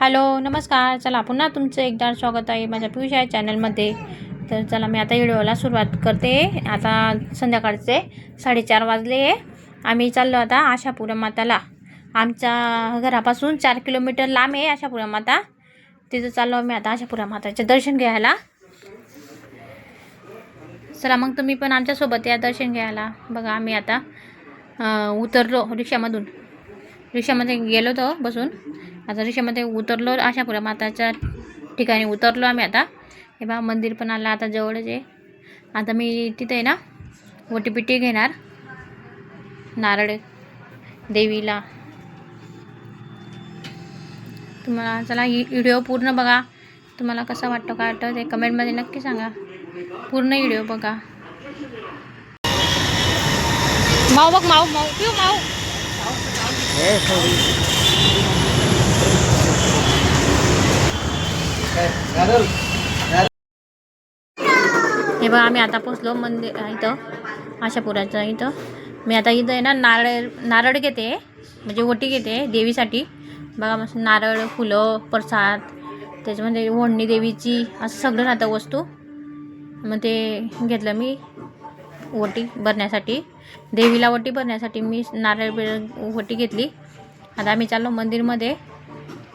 Hello नमस्कार. चला पुन्हा तुमचं एकदा स्वागत आहे माझ्या पियुष आहे चॅनलमध्ये. तर चला मी आता व्हिडिओला सुरुवात करते. आता संध्याकाळचे साडेचार वाजले. आम्ही चाललो आता आशापुरा माताला. आमच्या घरापासून चार किलोमीटर लांब आहे आशापुरा माता. तिथं चाललो आम्ही आता आशापुरा माताचे दर्शन घ्यायला. चला मग तुम्ही पण आमच्यासोबत या दर्शन घ्यायला. बघा आम्ही आता उतरलो रिक्षामधून. रिक्षामध्ये गेलो होतो बसून. आता रिक्षामध्ये उतरलो आशापुरा माताच्या ठिकाणी उतरलो आम्ही आता. हे बा मंदिर पण आलं आता जवळच आहे. आता मी तिथे आहे ना ओटीपिटी घेणार. नारळ देवीला. तुम्हाला चला ही व्हिडिओ पूर्ण बघा. तुम्हाला कसा वाटतो काय वाटतं ते कमेंटमध्ये नक्की सांगा. पूर्ण व्हिडिओ बघा. माऊ बघ माऊ माऊ पिऊ माऊ. हे बघा आम्ही आता पोचलो मंदिर इथं आशापुराचं इथं. मी आता इथं आहे ना नारळ नारळ घेते. म्हणजे ओटी घेते देवीसाठी. बघा मस्त नारळ फुलं प्रसाद त्याच्यामध्ये ओढणी देवीची असं सगळं राहतं वस्तू. मग ते घेतलं मी ओटी भरण्यासाठी. देवीला ओटी भरण्यासाठी मी नारळ बिळ ओटी घेतली. आता आम्ही चाललो मंदिरमध्ये.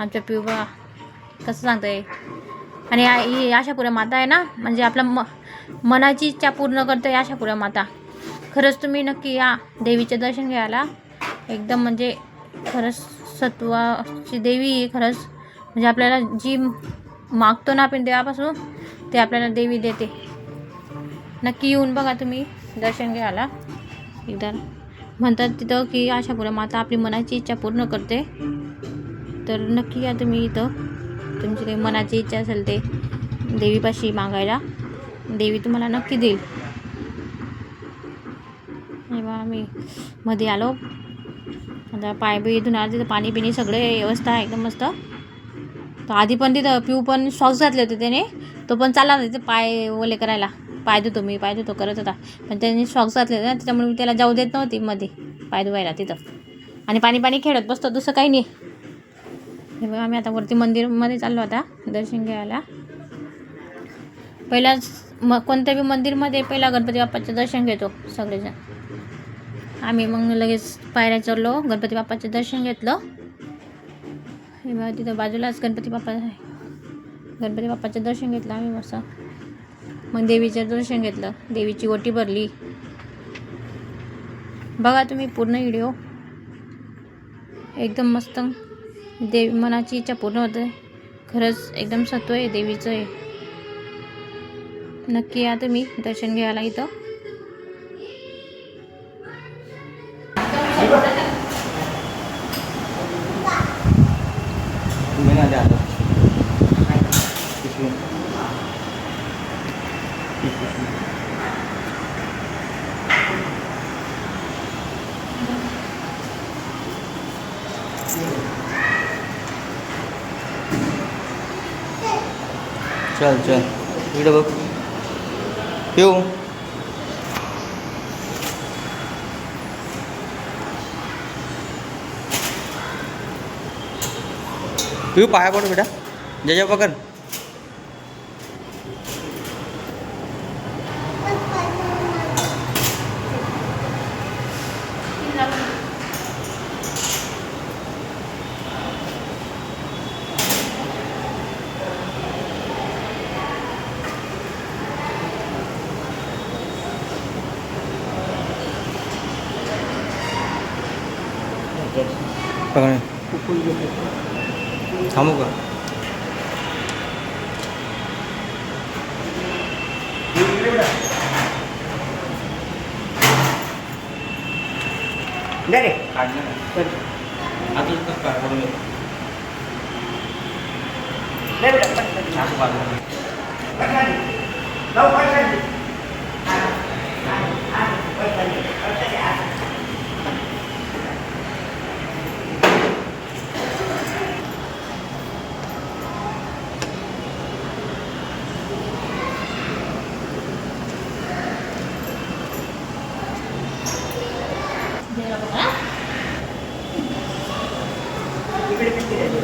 आमच्या पिऊबा कसं कसं सांगतंय? आणि ही आशापुरा माता आहे ना म्हणजे आपलं म मनाची इच्छा पूर्ण करते आशापुरा माता. खरंच तुम्ही नक्की या देवीचे दर्शन घ्यायला. एकदम म्हणजे खरंच सत्वाची देवी आहे खरंच म्हणजे आपल्याला जी मागतो ना आपण देवापासून ते आपल्याला देवी देते. नक्की येऊन बघा तुम्ही दर्शन घ्यायला. एकदा म्हणतात तिथं की आशापुरा माता आपली मनाची इच्छा पूर्ण करते. तर नक्की या तुम्ही इथं. तुमची काही मनाची इच्छा असेल ते देवीपाशी मागायला. देवी तुम्हाला नक्की देईल. तेव्हा आम्ही मध्ये आलो. आता पाय बी धुणार तिथं पाणी पिणी सगळे व्यवस्था आहे एकदम मस्त. तर आधी पण तिथं पिऊ पण सॉक्स घातले होते त्याने. तो पण चालला तिथे पाय ओले करायला. पाय धुतो मी पाय धुतो करत होता. पण त्याने सॉक्स घातले होते ना त्याच्यामुळे मी त्याला जाऊ देत नव्हती मध्ये पाय धुवायला तिथं. आणि पाणी पाणी खेळत बसतो दुसरं काही नाही. हे बघा आम्ही आता वरती मंदिरमध्ये चाललो आता दर्शन घ्यायला. पहिलाच मग कोणत्या बी मंदिरमध्ये पहिला गणपती बाप्पाचं दर्शन घेतो सगळेजण. आम्ही मग लगेच पायऱ्या चढलो गणपती बाप्पाचं दर्शन घेतलं. हे तिथं बाजूलाच गणपती बाप्पा आहे. गणपती बाप्पाचं दर्शन घेतलं आम्ही मस्त. मग देवीचं दर्शन घेतलं. देवीची ओटी भरली. बघा तुम्ही पूर्ण व्हिडिओ. एकदम मस्त. देवी मनाची इच्छा पूर्ण होते. खरंच एकदम सत्व आहे देवीचं आहे. नक्की या तुम्ही दर्शन घ्यायला इथं. चल चल. इकडे बघ. કેવું પીવું પાયા પડો બેટા? જજો પકડ 그래. 다 먹어. 내려. 아니야. 아들 끝까지 걸으면. 내려. 나도 가자. 나도 가자. குறிப்பிடுகிறது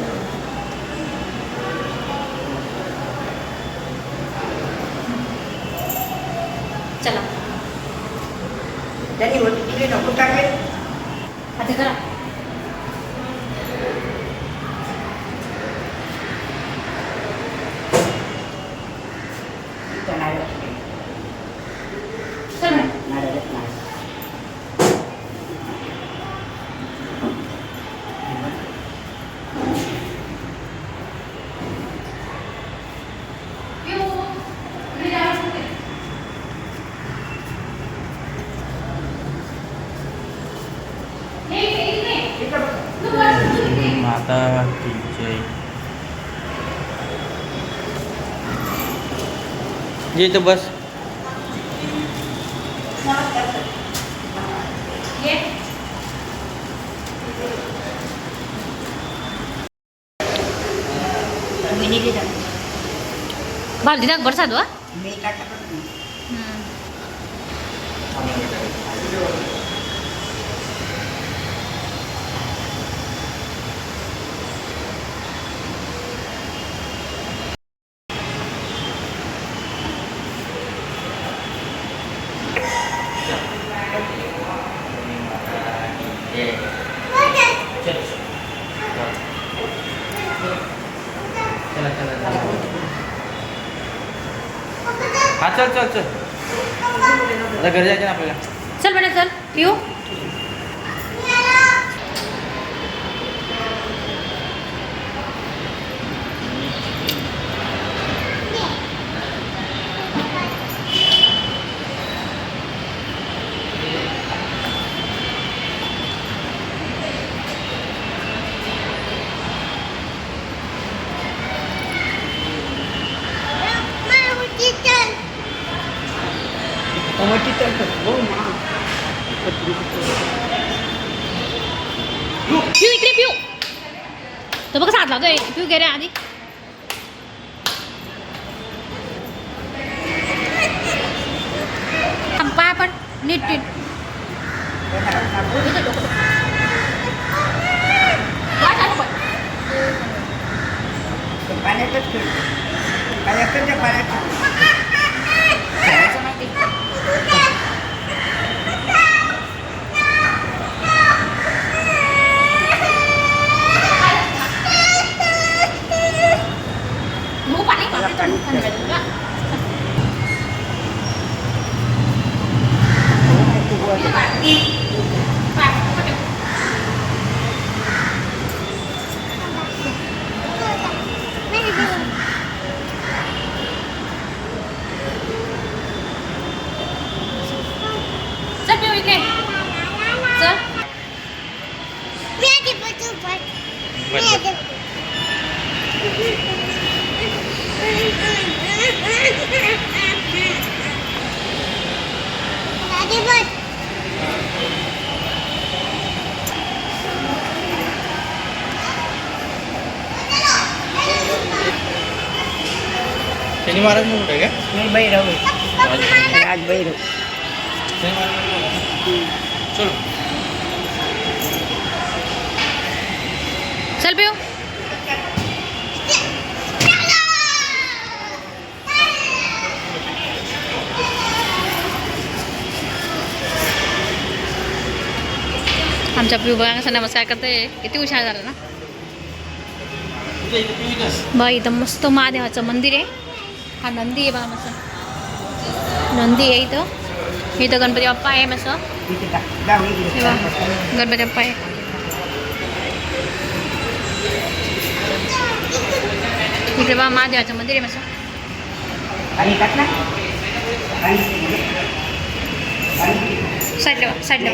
माता की जय ये इथं बस मी निघे जा. भालती दाख बरं हा चल चल चल. आता घरी जायचं ना आपल्याला. चल म्हणा चल. पिऊ टमाटी तर हो मा. पिऊ इकडे पिऊ. तो बघ साथ लावतोय. पिऊ घे रे आधी थांब, पाय पण नीट नीट वाट आलं पण. ते पाण्यातच खेळ पाण्यातच त्या पाण्यात खेळायचं माहिती नको पाणी पाणी पाणी. पाणी पाहिजे तुला. इथं पाय. पाय, पटकन. चल पिऊ इकडे चल शनी महाराज म्हणून मी आहे. राज बैरव शनी महाराज चल. चल पिऊ. आमच्या पिऊ बघा कसं नमस्कार करते किती हुशार झालं ना? इथं पिऊ बघा इथं मस्त महादेवाचं मंदिर आहे. हा नंदी आहे बघा मस्त नंदी आहे इथं इथं गणपती बाप्पा आहे मस्त इथे टाक जाऊ इकडे. हे बघा गणपती बाप्पा आहे इकडे बघा महादेवाचं मंदिर आहे मस्त पाणी टाक ना पाणी पाणी साईडला बघा साईडला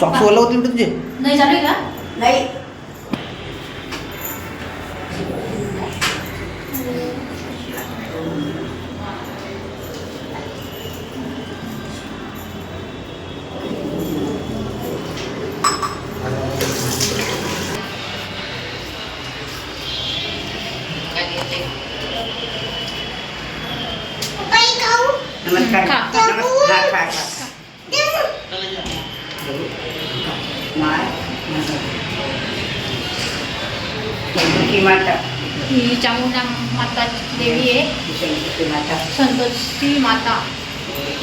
सॉक्स ओला होती तुझे नाही चालू आहे का नाही ही चामुंडा माता देवी आहे संतोषी माता संतोषी माता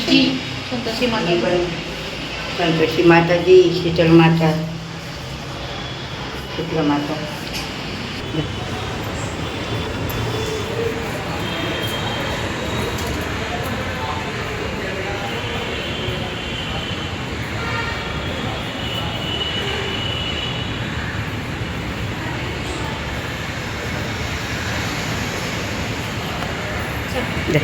जी संतोषी माता आणि पण संतोषी माता जी शीतल माता शीतला माता दे.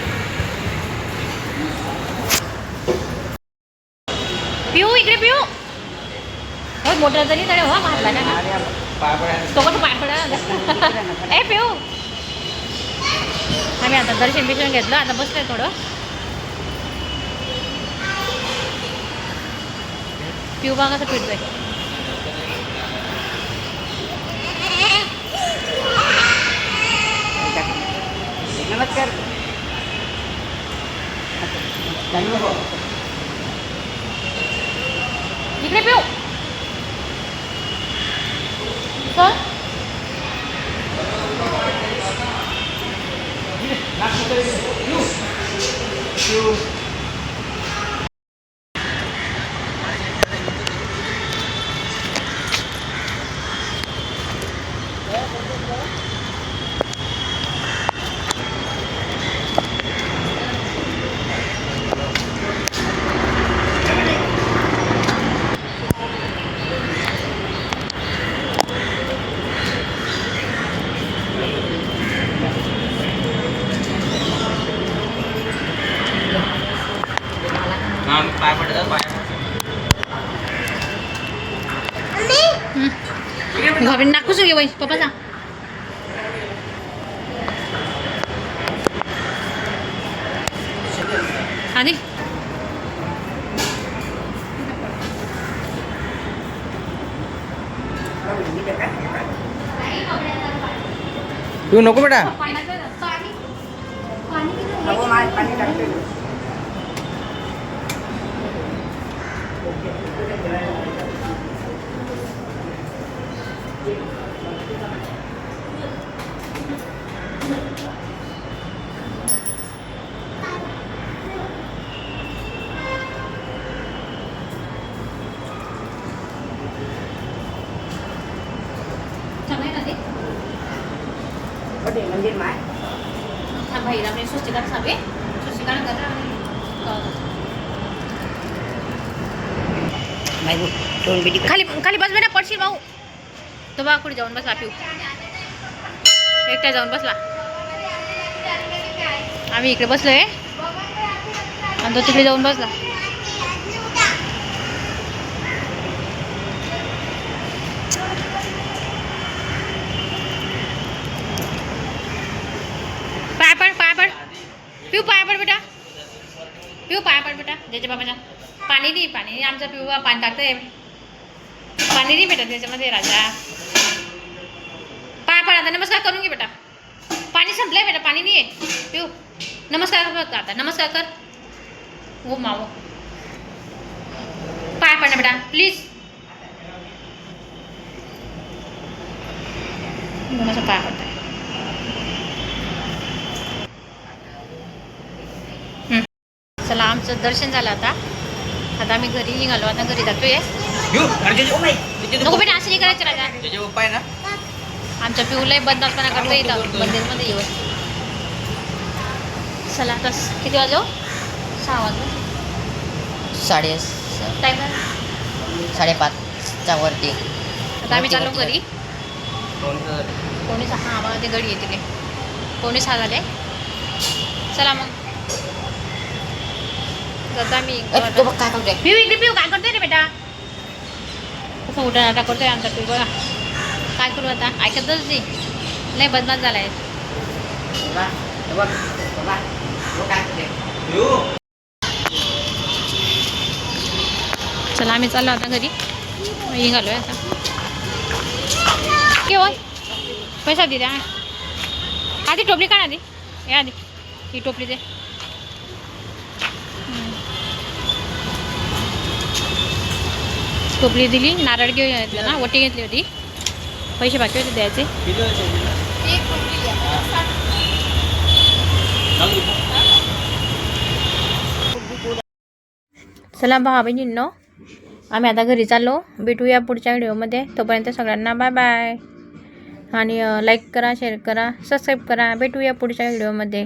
पिऊ इकडे पिऊ हो मोटर तरी तरी हो मारला पडा तो कसं पाय पडा ए पिऊ. आम्ही आता दर्शन बिर्शन घेतलं आता बसलोय थोडं. पिऊ बा कसं पिडतोय नमस्कार. इकडे पिऊ. चल हा पाय पडतात पाय घरी नाकूस घे बाई पप्पा सांग आधी तू नको बेटा नको माय पाणी टाकते चांगलं ना ते कुठे मंदिर माय हा बाहेर आपले स्वस्तिकार साबे स्वस्तिकार करा माय दोन बिडी खाली खाली बस बेटा पडशील भाऊ। तो बा कुठे जाऊन बसला पिऊ। एकट्या जाऊन बसला। आम्ही इकडे बसलोय. आणि तो तिकडे जाऊन बसला पाय पड पाय पड पिऊ पाय पड बेटा. पिऊ पाय पड बेटा. ज्याच्या बाबाच्या पाणी नाही पाणी नाही. आमचा पिऊ पाणी टाकतंय. पाणी नाही बेटा त्याच्यामध्ये राजा. पाय पड आता. नमस्कार करून घे बेटा. पाणी संपलंय बेटा. पाणी नाही आहे पिऊ. नमस्कार कर आता. नमस्कार कर. हो मावो. पाय पड ना बेटा. प्लीज पाया पाय पडताय? चला आमचं दर्शन झालं आता. आता आम्ही घरी निघालो आता घरी जातोय. माय नको बेटा असं नाही करायचं राजा. आहे ना? आमच्या पिऊलाही बदनासपणा करतो इथं. मंदिरमध्ये येऊन. चला आता किती वाजव सहा वाजव साडे टाईम साडेपाचच्या वरती. आता आम्ही चाललो घरी. कोणी सहा आम्हाला ते घडी येतील कोणी सहा झाले. चला मग. जाता मी तो बघ काय करतोय पिऊ इकडे पिऊ काय करतोय रे बेटा कसं उठा आता करतोय आमचा पिऊ बघा काय करू आता ऐकतच नाही लय बदनात झालाय काय चला आम्ही चाललो आता घरी निघालोय आता केव्हा पैसा दे द्या आधी टोपली काढ आधी हे आधी ही टोपली दे टोपली दिली नारळ घेऊन घेतलं ना वटी घेतली होती. पैसे बाकी होते द्यायचे. चला भावा बहिणींनो आम्ही आता घरी चाललो. भेटूया पुढच्या व्हिडिओमध्ये. तोपर्यंत सगळ्यांना बाय बाय आणि लाईक करा शेअर करा सबस्क्राईब करा. भेटूया पुढच्या व्हिडिओमध्ये.